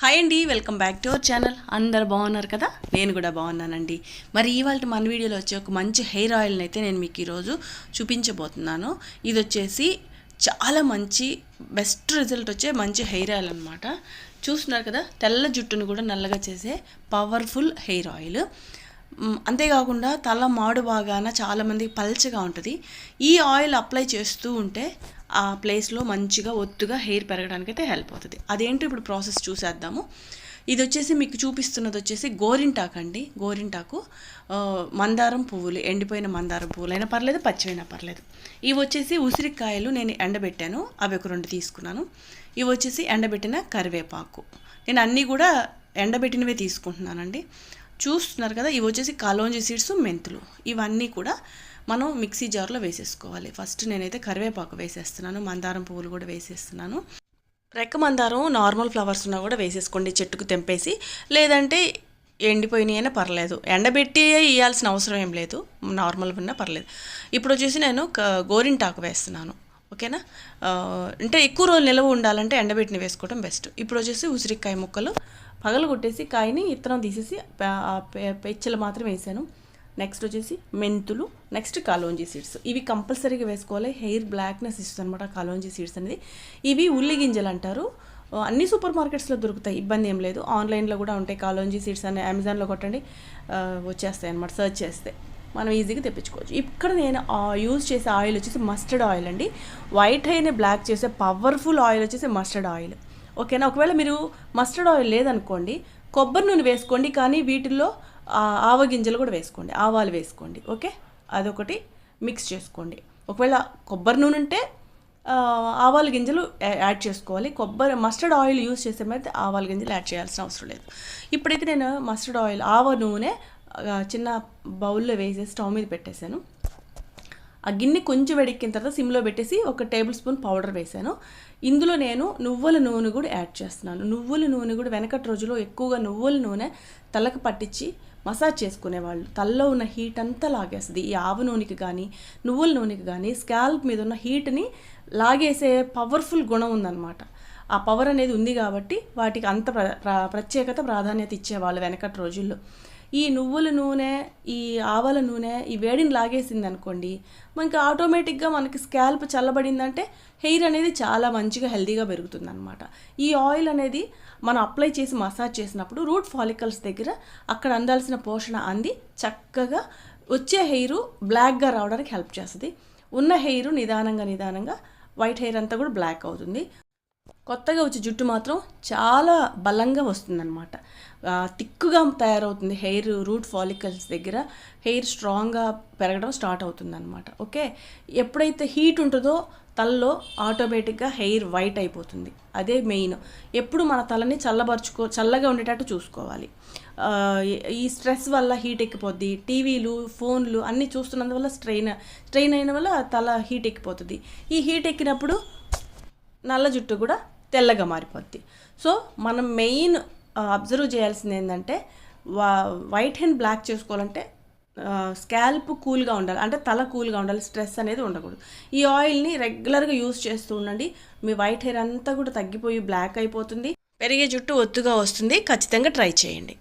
Hi అండి welcome back to our channel అందరు బాగున్నారు కదా? నేను కూడా బాగున్నానండి. మరి ఇవాళ మన వీడియోలో వచ్చే ఒక మంచి హెయిర్ ఆయిల్ని అయితే నేను మీకు ఈరోజు చూపించబోతున్నాను. ఇది వచ్చేసి చాలా మంచి బెస్ట్ రిజల్ట్ వచ్చే మంచి హెయిర్ ఆయిల్ అనమాట చూస్తున్నారు కదా? తెల్ల జుట్టును కూడా నల్లగా చేసే పవర్ఫుల్ హెయిర్ ఆయిల్. అంతేకాకుండా తల మాడు బాగాన చాలామందికి పల్చగా ఉంటుంది. ఈ ఆయిల్ అప్లై చేస్తూ ఉంటే ఆ ప్లేస్లో మంచిగా ఒత్తుగా హెయిర్ పెరగడానికి అయితే హెల్ప్ అవుతుంది. అదేంటో ఇప్పుడు ప్రాసెస్ చూసేద్దాము. ఇది వచ్చేసి మీకు చూపిస్తున్నది వచ్చేసి గోరింటాకు అండి. గోరింటాకు మందారం పువ్వులు ఎండిపోయిన మందారం పువ్వులు అయినా పర్లేదు పచ్చివైనా పర్లేదు. ఇవి వచ్చేసి ఉసిరికాయలు నేను ఎండబెట్టాను. అవి ఒక రెండు తీసుకున్నాను. ఇవి వచ్చేసి ఎండబెట్టిన కరివేపాకు. నేను అన్నీ కూడా ఎండబెట్టినవే తీసుకుంటున్నానండి. చూస్తున్నారు కదా ఇవి వచ్చేసి కాలోంజీ సీడ్స్ మెంతులు. ఇవన్నీ కూడా మనం మిక్సీ జార్లో వేసేసుకోవాలి. ఫస్ట్ నేనైతే కరివేపాకు వేసేస్తున్నాను మందారం పువ్వులు కూడా వేసేస్తున్నాను. రెక్క మందారం నార్మల్ ఫ్లవర్స్ ఉన్నా కూడా వేసేసుకోండి చెట్టుకు తెంపేసి. లేదంటే ఎండిపోయినాయి అయినా పర్లేదు. ఎండబెట్టి ఇవ్వాల్సిన అవసరం ఏం లేదు. నార్మల్ ఉన్నా పర్లేదు. ఇప్పుడు వచ్చేసి నేను గోరింటాకు వేస్తున్నాను. ఓకేనా? అంటే ఎక్కువ రోజులు నిలవ ఉండాలంటే ఎండబెట్టిన వేసుకోవడం బెస్ట్. ఇప్పుడు వచ్చేసి ఉసిరికాయ ముక్కలు పగలు కొట్టేసి కాయని ఇత్తనం తీసేసి పెచ్చలు మాత్రం వేసాను. నెక్స్ట్ వచ్చేసి మెంతులు నెక్స్ట్ కాలోంజీ సీడ్స్ ఇవి కంపల్సరీగా వేసుకోవాలి. హెయిర్ బ్లాక్నెస్ ఇస్తుంది అనమాట కాలోంజీ సీడ్స్ అనేది. ఇవి ఉల్లి గింజలు అంటారు. అన్ని సూపర్ మార్కెట్స్లో దొరుకుతాయి. ఇబ్బంది ఏం లేదు. ఆన్లైన్లో కూడా ఉంటాయి కాలోంజీ సీడ్స్ అని అమెజాన్లో కొట్టండి. వచ్చేస్తాయి అనమాట సర్చ్ చేస్తే మనం ఈజీగా తెప్పించుకోవచ్చు. ఇక్కడ నేను యూజ్ చేసే ఆయిల్ వచ్చేసి మస్టర్డ్ ఆయిల్ అండి. వైట్ హెయిర్ని బ్లాక్ చేసే పవర్ఫుల్ ఆయిల్ వచ్చేసి మస్టర్డ్ ఆయిల్ ఓకేనా ఒకవేళ మీరు మస్టర్డ్ ఆయిల్ లేదనుకోండి కొబ్బరి నూనె వేసుకోండి కానీ వీటిల్లో ఆవగింజలు ఆవ గింజలు కూడా వేసుకోండి ఆవాలు వేసుకోండి ఓకే? అదొకటి మిక్స్ చేసుకోండి. ఒకవేళ కొబ్బరి నూనె ఉంటే ఆవాల గింజలు యాడ్ చేసుకోవాలి. కొబ్బరి మస్టర్డ్ ఆయిల్ యూస్ చేసే మీద ఆవాల గింజలు యాడ్ చేయాల్సిన అవసరం లేదు. ఇప్పుడైతే నేను మస్టర్డ్ ఆయిల్ ఆవ నూనె చిన్న బౌల్లో వేసేసి స్టవ్ మీద పెట్టేశాను. ఆ గిన్నె కొంచెం వేడెక్కిన తర్వాత సిమ్లో పెట్టేసి ఒక టేబుల్ స్పూన్ పౌడర్ వేసాను ఇందులో నేను నువ్వుల నూనె కూడా యాడ్ చేస్తున్నాను. నువ్వుల నూనె కూడా వెనకటి రోజుల్లో ఎక్కువగా నువ్వుల నూనె తలకు పట్టించి మసాజ్ చేసుకునేవాళ్ళు. తలలో ఉన్న హీట్ అంతా లాగేస్తుంది. ఈ ఆవు నూనెకి కానీ నువ్వుల నూనెకి కానీ స్కాల్ప్ మీద ఉన్న హీట్ని లాగేసే పవర్ఫుల్ గుణం ఉందన్నమాట. ఆ పవర్ అనేది ఉంది కాబట్టి వాటికి అంత ప్ర- ప్రత్యేకత ప్రాధాన్యత ఇచ్చేవాళ్ళు వెనకటి రోజుల్లో. ఈ నువ్వుల నూనె ఈ ఆవల నూనె ఈ వేడిని లాగేసింది అనుకోండి మనకి ఆటోమేటిక్గా మనకి స్కాల్ప్ చల్లబడిందంటే హెయిర్ అనేది చాలా మంచిగా హెల్దీగా పెరుగుతుంది అనమాట ఈ ఆయిల్ అనేది మనం అప్లై చేసి మసాజ్ చేసినప్పుడు రూట్ ఫాలికల్స్ దగ్గర అక్కడ అందాల్సిన పోషణ అంది చక్కగా వచ్చే హెయిర్ బ్లాక్గా రావడానికి హెల్ప్ చేస్తుంది. ఉన్న హెయిర్ నిదానంగా నిదానంగా వైట్ హెయిర్ అంతా కూడా బ్లాక్ అవుతుంది. కొత్తగా వచ్చే జుట్టు మాత్రం చాలా బలంగా వస్తుందన్నమాట. తిక్కుగా తయారవుతుంది హెయిర్ రూట్ ఫాలికల్స్ దగ్గర. హెయిర్ స్ట్రాంగ్గా పెరగడం స్టార్ట్ అవుతుందన్నమాట. ఓకే? ఎప్పుడైతే హీట్ ఉంటుందో తలలో ఆటోమేటిక్గా హెయిర్ వైట్ అయిపోతుంది. అదే మెయిన్. ఎప్పుడు మన తలని చల్లబరుచుకో చల్లగా ఉండేటట్టు చూసుకోవాలి. ఈ స్ట్రెస్ వల్ల హీట్ ఎక్కిపోద్ది. టీవీలు ఫోన్లు అన్నీ చూస్తున్నందువల్ల స్ట్రెయిన్ స్ట్రెయిన్ అయిన వల్ల తల హీట్ ఎక్కిపోతుంది. ఈ హీట్ ఎక్కినప్పుడు నల్ల జుట్టు కూడా తెల్లగా మారిపోద్ది. సో మనం మెయిన్ అబ్జర్వ్ చేయాల్సింది ఏంటంటే వా వైట్ హ్యాండ్ బ్లాక్ చేసుకోవాలంటే స్కాల్ప్ కూల్గా ఉండాలి. అంటే తల కూల్గా ఉండాలి స్ట్రెస్ అనేది ఉండకూడదు. ఈ ఆయిల్ని రెగ్యులర్గా యూస్ చేస్తూ ఉండండి. మీ వైట్ హెయిర్ అంతా కూడా తగ్గిపోయి బ్లాక్ అయిపోతుంది. పెరిగే జుట్టు ఒత్తుగా వస్తుంది. ఖచ్చితంగా ట్రై చేయండి.